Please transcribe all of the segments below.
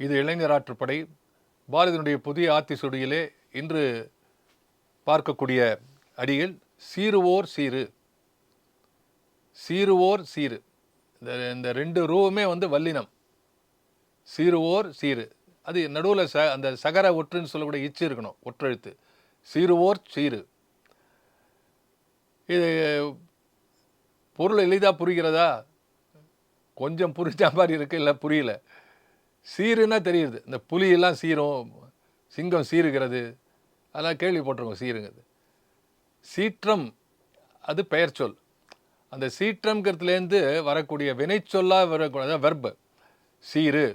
இது இளைஞர் ஆற்றுப்படை பாரதியினுடைய புதிய ஆத்திசுடியிலே இன்று பார்க்கக்கூடிய அடியில் சீருவோர் சீரு சீருவோர் சீரு இந்த இந்த ரெண்டு ரூவுமே வந்து வல்லினம். சீருவோர் சீரு அது நடுவில் ச அந்த சகர ஒற்றுன்னு சொல்லக்கூடிய இச்சு இருக்கணும் ஒற்றெழுத்து. சீருவோர் சீரு இது பொருள் எளிதாக புரிகிறதா? கொஞ்சம் புரிஞ்ச மாதிரி இருக்கு இல்லை புரியல. சீருன்னா தெரியுது இந்த புலியெல்லாம் சீரும் சிங்கம் சீருகிறது அதெல்லாம் கேள்விப்பட்டிருக்கோம் சீருங்கிறது. சீற்றம் அது பெயர் சொல். அந்த சீற்றம்ங்கிறதுலேருந்து வரக்கூடிய வினைச்சொல்லாக வரக்கூடிய வெர்பு சீரு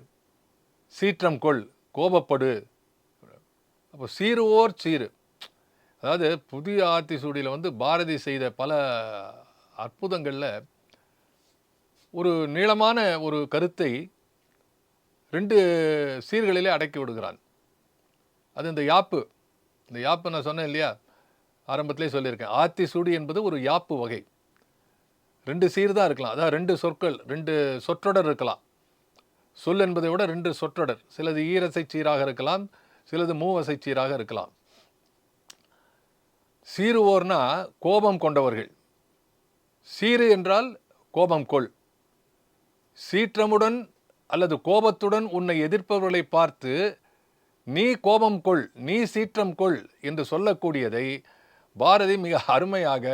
சீற்றம் கொள் கோபப்படு. அப்போ சீருவோர் சீரு அதாவது புதிய ஆத்திசூடியில் வந்து பாரதி செய்த பல அற்புதங்களில் ஒரு நீளமான ஒரு கருத்தை ரெண்டு சீர்களிலே அடக்கி விடுகிறான். அது இந்த யாப்பு. இந்த யாப்பு நான் சொன்னேன் இல்லையா? ஆரம்பத்திலே சொல்லியிருக்கேன். ஆத்தி சூடி என்பது ஒரு யாப்பு வகை. ரெண்டு சீர் தான் இருக்கலாம். அதாவது ரெண்டு சொற்கள் ரெண்டு சொற்றொடர் இருக்கலாம். சொல் என்பதை விட ரெண்டு சொற்றொடர். சிலது ஈரசை சீராக இருக்கலாம் சிலது மூவசை சீராக இருக்கலாம். சீருவோர்னா கோபம் கொண்டவர்கள். சீரு என்றால் கோபம் கொள். சீற்றமுடன் அல்லது கோபத்துடன் உன்னை எதிர்ப்பவர்களை பார்த்து நீ கோபம் கொள் நீ சீற்றம் கொள் என்று சொல்லக்கூடியதை பாரதி மிக அருமையாக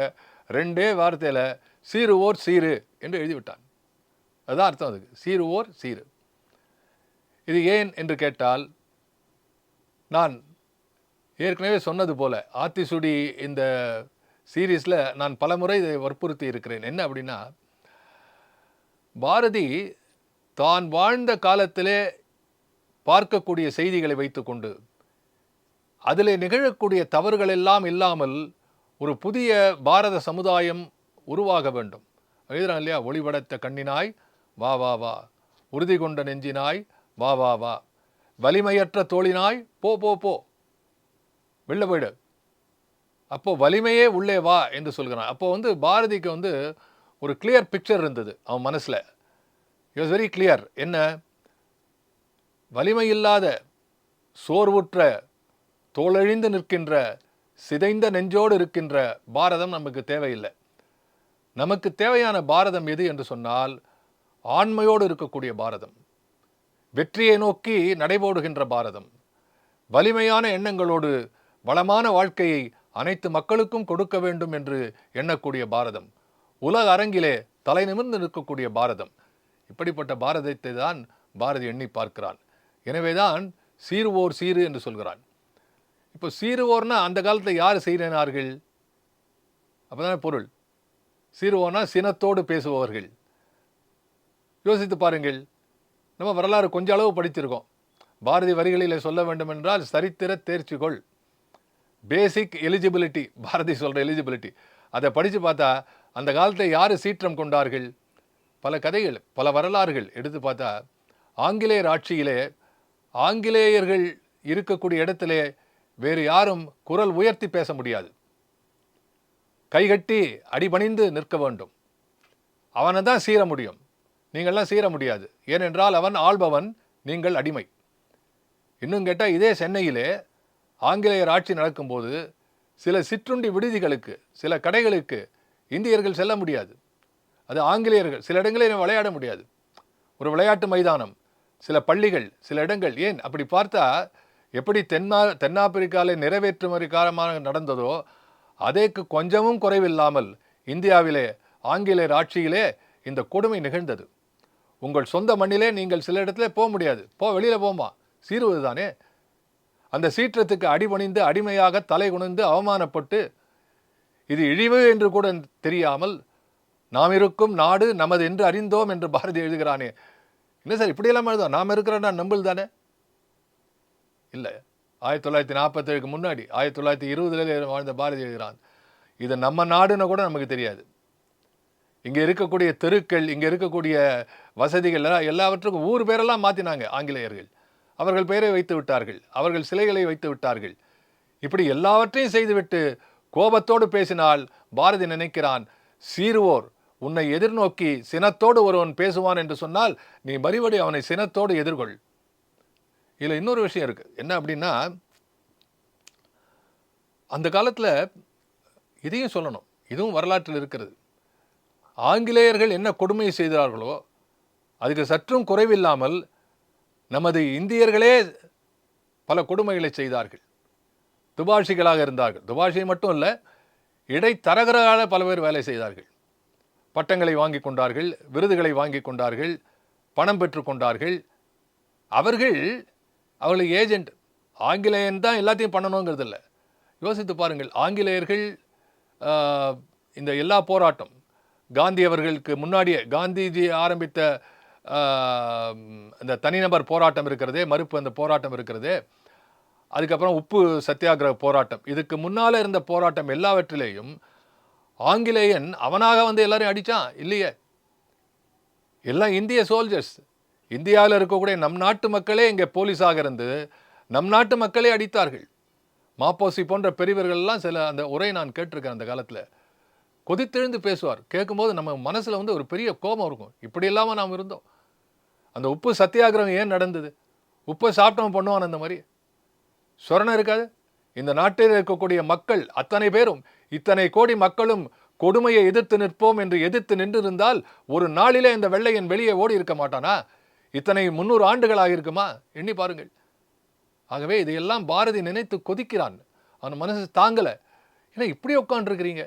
ரெண்டே வார்த்தையில் சீருவோர் சீரு என்று எழுதிவிட்டான். அதுதான் அர்த்தம் அதுக்கு. சீருவோர் சீரு இது ஏன் என்று கேட்டால் நான் ஏற்கனவே சொன்னது போல ஆத்திசுடி இந்த சீரீஸில் நான் பலமுறை இதை வற்புறுத்தி இருக்கிறேன். என்ன அப்படின்னா பாரதி தான் வாழ்ந்த காலத்திலே பார்க்கக்கூடிய செய்திகளை வைத்துக்கொண்டு அதிலே நிகழக்கூடிய தவறுகள் எல்லாம் இல்லாமல் ஒரு புதிய பாரத சமுதாயம் உருவாக வேண்டும். எழுதுறான் இல்லையா? ஒளிபடத்த கண்ணினாய் வா வா வா. உறுதி கொண்ட நெஞ்சினாய் வா வா வா. வலிமையற்ற தோழினாய் போ போ போ. வெளில போயிடு. அப்போ வலிமையே உள்ளே வா என்று சொல்கிறான். அப்போ வந்து பாரதிக்கு வந்து ஒரு கிளியர் பிக்சர் இருந்தது அவன் மனசில். இட் வாஸ் வெரி கிளியர் என்ன? வலிமையில்லாத சோர்வுற்ற தோளழிந்து நிற்கின்ற சிதைந்த நெஞ்சோடு இருக்கின்ற பாரதம் நமக்கு தேவையில்லை. நமக்கு தேவையான பாரதம் எது என்று சொன்னால் ஆண்மையோடு இருக்கக்கூடிய பாரதம். வெற்றியை நோக்கி நடைபோடுகின்ற பாரதம். வலிமையான எண்ணங்களோடு வளமான வாழ்க்கையை அனைத்து மக்களுக்கும் கொடுக்க வேண்டும் என்று எண்ணக்கூடிய பாரதம். உலக அரங்கிலே தலை நிமிர்ந்து நிற்கக்கூடிய பாரதம். இப்படிப்பட்ட பாரதத்தை தான் பாரதி எண்ணி பார்க்கிறான் எனவேதான் சீருவோர் சீரு என்று சொல்கிறான் இப்போ சீருவோர்னா அந்த காலத்தில் யார் செய்தினார்கள் அப்போதான் பொருள். சீருவோர்னா சினத்தோடு பேசுபவர்கள். யோசித்து பாருங்கள். நம்ம வரலாறு கொஞ்ச அளவு படிச்சிருக்கோம். பாரதி வரிகளில் சொல்ல வேண்டுமென்றால் சரித்திர தேர்ச்சிகொள். பேசிக் எலிஜிபிலிட்டி பாரதி சொல்கிற எலிஜிபிலிட்டி அதை படித்து பார்த்தா அந்த காலத்தை யார் சீற்றம் கொண்டார்கள்? பல கதைகள் பல வரலாறுகள் எடுத்து பார்த்தா ஆங்கிலேயர் ஆட்சியிலே ஆங்கிலேயர்கள் இருக்கக்கூடிய இடத்திலே வேறு யாரும் குரல் உயர்த்தி பேச முடியாது. கைகட்டி அடிபணிந்து நிற்க வேண்டும். அவனை தான் சீர முடியும். நீங்கள்லாம் சீர முடியாது. ஏனென்றால் அவன் ஆள்பவன் நீங்கள் அடிமை. இன்னும் கேட்டால் இதே சென்னையிலே ஆங்கிலேயர் ஆட்சி நடக்கும்போது சில சிற்றுண்டி விடுதிகளுக்கு சில கடைகளுக்கு இந்தியர்கள் செல்ல முடியாது. அது ஆங்கிலேயர்கள். சில இடங்களில் விளையாட முடியாது. ஒரு விளையாட்டு மைதானம். சில பள்ளிகள் சில இடங்கள். ஏன்? அப்படி பார்த்தா எப்படி தென்னா தென்னாப்பிரிக்காவில் நிறைவேற்றுமறை காரணமாக நடந்ததோ அதேக்கு கொஞ்சமும் குறைவில்லாமல் இந்தியாவிலே ஆங்கிலேயர் ஆட்சியிலே இந்த கொடுமை நிகழ்ந்தது. உங்கள் சொந்த மண்ணிலே நீங்கள் சில இடத்துல போக முடியாது. போ வெளியில் போமா சீருவது தானே? அந்த சீற்றத்துக்கு அடிபணிந்து அடிமையாக தலை குனிந்து அவமானப்பட்டு இது இழிவு என்று கூட தெரியாமல் நாம் இருக்கும் நாடு நமது என்று அறிந்தோம் என்று பாரதி எழுதுகிறானே. என்ன சார் இப்படியெல்லாம் எழுதும் நாம் இருக்கிறோன்னா நம்பல் தானே? இல்லை. ஆயிரத்தி தொள்ளாயிரத்தி நாற்பத்தேழுக்கு முன்னாடி ஆயிரத்தி தொள்ளாயிரத்தி இருபதுல வாழ்ந்த பாரதி எழுதுகிறான். இது நம்ம நாடுன்னு கூட நமக்கு தெரியாது. இங்கே இருக்கக்கூடிய தெருக்கள் இங்கே இருக்கக்கூடிய வசதிகள் எல்லாம் எல்லாவற்றுக்கும் ஊர் பேரெல்லாம் மாற்றினாங்க ஆங்கிலேயர்கள். அவர்கள் பெயரை வைத்து விட்டார்கள் அவர்கள் சிலைகளை வைத்து விட்டார்கள். இப்படி எல்லாவற்றையும் செய்துவிட்டு கோபத்தோடு பேசினால் பாரதி நினைக்கிறான் சீருவோர் உன்னை எதிர்நோக்கி சினத்தோடு ஒருவன் பேசுவான் என்று சொன்னால் நீ மறுபடி அவனை சினத்தோடு எதிர்கொள். இதில் இன்னொரு விஷயம் இருக்குது என்ன அப்படின்னா அந்த காலத்தில் இதையும் சொல்லணும். இதுவும் வரலாற்றில் இருக்கிறது. ஆங்கிலேயர்கள் என்ன கொடுமை செய்தார்களோ அதுக்கு சற்றும் குறைவில்லாமல் நமது இந்தியர்களே பல கொடுமைகளை செய்தார்கள். துபாஷிகளாக இருந்தார்கள். துபாஷி மட்டும் இல்லை இடைத்தரகராக பல பேர் வேலை செய்தார்கள். பட்டங்களை வாங்கி கொண்டார்கள் விருதுகளை வாங்கி கொண்டார்கள் பணம் பெற்று கொண்டார்கள். அவர்கள் அவர்களுக்கு ஏஜென்ட் ஆங்கிலேயன் தான் எல்லாத்தையும் பண்ணணுங்கிறது இல்லை யோசித்து பாருங்கள் ஆங்கிலேயர்கள் இந்த எல்லா போராட்டம் காந்தி அவர்களுக்கு முன்னாடியே காந்திஜி ஆரம்பித்த இந்த தனிநபர் போராட்டம் இருக்கிறதே மறுப்பு அந்த போராட்டம் இருக்கிறதே அதுக்கப்புறம் உப்பு சத்தியாகிரக போராட்டம். இதுக்கு முன்னால் இருந்த போராட்டம் எல்லாவற்றிலேயும் ஆங்கிலேயன் அவனாக வந்து எல்லாரையும் அடித்தான் இல்லையே? எல்லாம் இந்திய சோல்ஜர்ஸ் இந்தியாவில் இருக்கக்கூடிய நம் நாட்டு மக்களே இங்கே போலீஸாக இருந்து நம் நாட்டு மக்களே அடித்தார்கள். மாப்போசி போன்ற பெரியவர்கள்லாம் சில அந்த உரை நான் கேட்டிருக்கேன் அந்த காலத்தில். கொதித்தெழுந்து பேசுவார். கேட்கும்போது நம்ம மனசில் வந்து ஒரு பெரிய கோபம் இருக்கும். இப்படி இல்லாமல் நாம் இருந்தோம். அந்த உப்பு சத்தியாகிரகம் ஏன் நடந்தது? உப்பை சாப்பிட்டவன் பண்ணுவான் அந்த மாதிரி. சொரணம் இருக்காது? இந்த நாட்டில் இருக்கக்கூடிய மக்கள் அத்தனை பேரும் இத்தனை கோடி மக்களும் கொடுமையை எதிர்த்து நிற்போம் என்று எதிர்த்து நின்றிருந்தால் ஒரு நாளிலே இந்த வெள்ளையன் வெளியே ஓடி இருக்க மாட்டானா? இத்தனை முன்னூறு ஆண்டுகளாக இருக்குமா எண்ணி பாருங்கள். ஆகவே இதையெல்லாம் பாரதி நினைத்து கொதிக்கிறான். அவன் மனசு தாங்கலை. ஏன்னா இப்படி உட்காந்துருக்கிறீங்க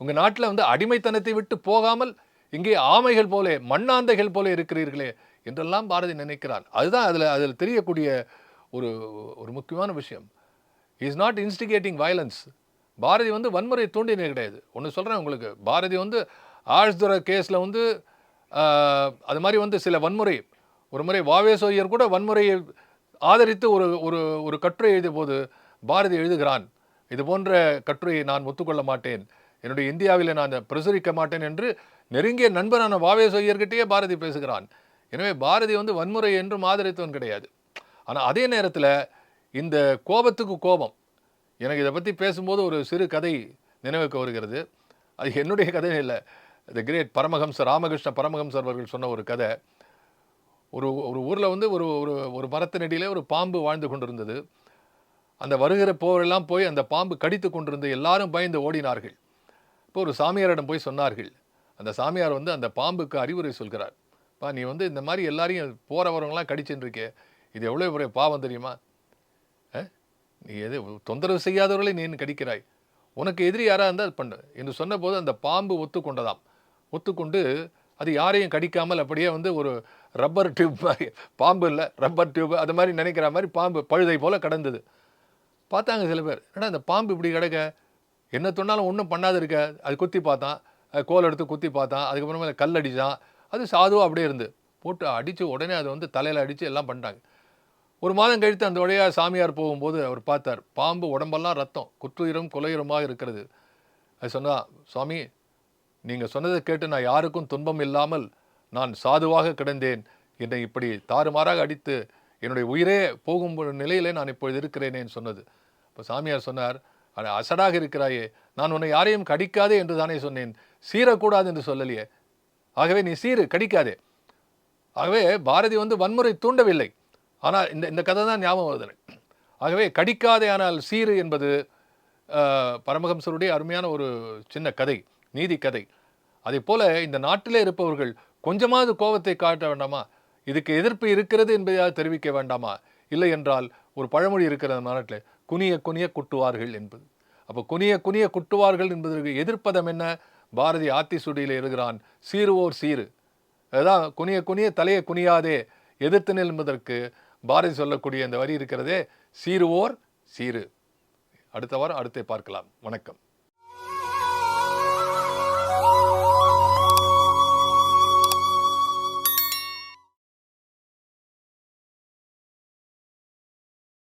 உங்கள் நாட்டில் வந்து அடிமைத்தனத்தை விட்டு போகாமல் இங்கே ஆமைகள் போலே மண்ணாந்தைகள் போல இருக்கிறீர்களே என்றெல்லாம் பாரதி நினைக்கிறார் அதுதான் அதில் அதில் தெரியக்கூடிய ஒரு ஒரு முக்கியமான விஷயம். Is not instigating violence Bharathi வந்து வன்முறை தூண்டினது கிடையாது. ஒன்று சொல்கிறேன் உங்களுக்கு. பாரதி வந்து ஆழ்துறை கேஸில் வந்து அது மாதிரி வந்து சில வன்முறை ஒரு முறை வாவேசோயர் கூட வன்முறையை ஆதரித்து ஒரு ஒரு ஒரு கட்டுரை எழுதிய போது பாரதி எழுதுகிறான் இது போன்ற கட்டுரையை நான் ஒத்துக்கொள்ள மாட்டேன். என்னுடைய இந்தியாவில் நான் பிரசுரிக்க மாட்டேன் என்று நெருங்கிய நண்பரான வாவேசோயர்கிட்டயே பாரதி பேசுகிறான். எனவே பாரதி வந்து வன்முறை என்றும் ஆதரித்தவன் கிடையாது. ஆனால் அதே நேரத்தில் இந்த கோபத்துக்கு கோபம் எனக்கு இதை பற்றி பேசும்போது ஒரு சிறு கதை நினைவுக்கு வருகிறது. அது என்னுடைய கதை இல்லை. த கிரேட் பரமஹம்சர் ராமகிருஷ்ண பரமஹம்சர் அவர்கள் சொன்ன ஒரு கதை. ஒரு ஒரு ஊரில் வந்து ஒரு ஒரு ஒரு மரத்தினடியில் ஒரு பாம்பு வாழ்ந்து கொண்டிருந்தது. அந்த வருகிற போரெல்லாம் போய் அந்த பாம்பு கடித்து கொண்டிருந்து எல்லாரும் பயந்து ஓடினார்கள். இப்போ ஒரு சாமியாரிடம் போய் சொன்னார்கள். அந்த சாமியார் வந்து அந்த பாம்புக்கு அறிவுரை சொல்கிறார். பா நீ வந்து இந்த மாதிரி எல்லாரையும் போகிறவரவங்களாம் வரவங்களாம் இருக்கே இது எவ்வளோ பெரிய பாவம் தெரியுமா? நீ எது தொந்தரவு செய்யாதவர்களை நீ கடிக்கிறாய். உனக்கு எதிரி யாராக இருந்தால் பண்ணு. என்று சொன்னபோது அந்த பாம்பு ஒத்துக்கொண்டதாம். ஒத்துக்கொண்டு அது யாரையும் கடிக்காமல் அப்படியே வந்து ஒரு ரப்பர் டியூப் மாதிரி பாம்பு இல்லை ரப்பர் டியூப் அது மாதிரி நினைக்கிற மாதிரி பாம்பு பழுதை போல் கடந்தது. பார்த்தாங்க சில பேர். ஏன்னா இந்த பாம்பு இப்படி கிடக்க? என்ன சொன்னாலும் ஒன்றும் பண்ணாது இருக்க அது குத்தி பார்த்தான். அது கோல் எடுத்து குத்தி பார்த்தான். அதுக்கப்புறமா கல் அடித்தான் அது சாதுவாக அப்படியே இருந்து போட்டு அடித்து உடனே அதை வந்து தலையில் அடித்து எல்லாம் பண்ணிட்டாங்க. ஒரு மாதம் கழித்து அந்த வழியாக சாமியார் போகும்போது அவர் பார்த்தார் பாம்பு உடம்பெல்லாம் ரத்தம் குற்றுயிரும் கொலையுரமாக இருக்கிறது. அது சொன்னா சுவாமி நீங்கள் சொன்னதை கேட்டு நான் யாருக்கும் துன்பம் இல்லாமல் நான் சாதுவாக கிடந்தேன். என்னை இப்படி தாறுமாறாக அடித்து என்னுடைய உயிரே போகும் நிலையிலே நான் இப்பொழுது இருக்கிறேனேன்னு சொன்னது. இப்போ சாமியார் சொன்னார் அட அசடாக இருக்கிறாயே நான் உன்னை யாரையும் கடிக்காதே என்று தானே சொன்னேன். சீரக்கூடாது என்று சொல்லலையே. ஆகவே நீ சீரு கடிக்காதே. ஆகவே பாரதி வந்து வன்முறை தூண்டவில்லை. ஆனால் இந்த இந்த கதை தான் ஞாபகம் வருது ஆகவே கடிக்காதே ஆனால் சீரு என்பது பரமஹம்சருடைய அருமையான ஒரு சின்ன கதை நீதி கதை. அதே போல் இந்த நாட்டிலே இருப்பவர்கள் கொஞ்சமாவது கோபத்தை காட்ட வேண்டாமா? இதுக்கு எதிர்ப்பு இருக்கிறது என்பதையாவது தெரிவிக்க வேண்டாமா? இல்லை என்றால் ஒரு பழமொழி இருக்கிற நாட்டில் குனிய குனிய குட்டுவார்கள் என்பது. அப்போ குனிய குனிய குட்டுவார்கள் என்பதற்கு எதிர்ப்பதம் என்ன? பாரதி ஆத்திசுடியில் இருக்கிறான் சீருவோர் சீரு அதான் குனிய குனிய தலையை குனியாதே எதிர்த்து நில் என்பதற்கு பாரதி சொல்லக்கூடிய இந்த வரி இருக்கிறதே சீருவோர் சீரு அடுத்த வாரம் அடுத்தை பார்க்கலாம். வணக்கம்.